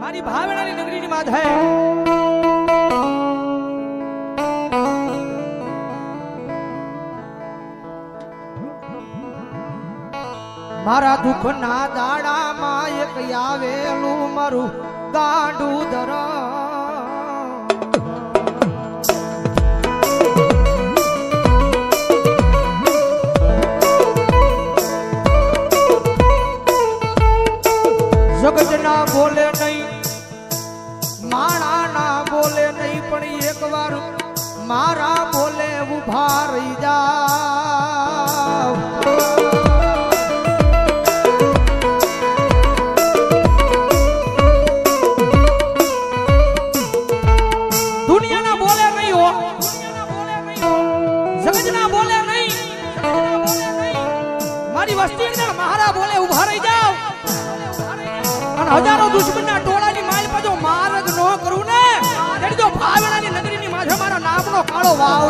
મારી ભાવનાની નગરીની વાત હે મારા દુઃખના દાડામાં એક આવેલું મારું ગાંડું ધરા કજના બોલે નહીં માણા ના બોલે નહીં પણ એકવાર મારા બોલે ઉભા રહી જા દુનિયા ના બોલે નહીં ઓ દુનિયા ના બોલે નહીં જગજ ના બોલે નહીં જગજ ના બોલે નહીં મારી વાસ્તી ના મહારા બોલે ઉભા રહી જા હજારો દુશ્મનના ટોળાની માલ પાછો માર્ગ ન કરું ને જડી તો ફાવેડાની નગરીની માથે મારા નામનો કાળો વાવ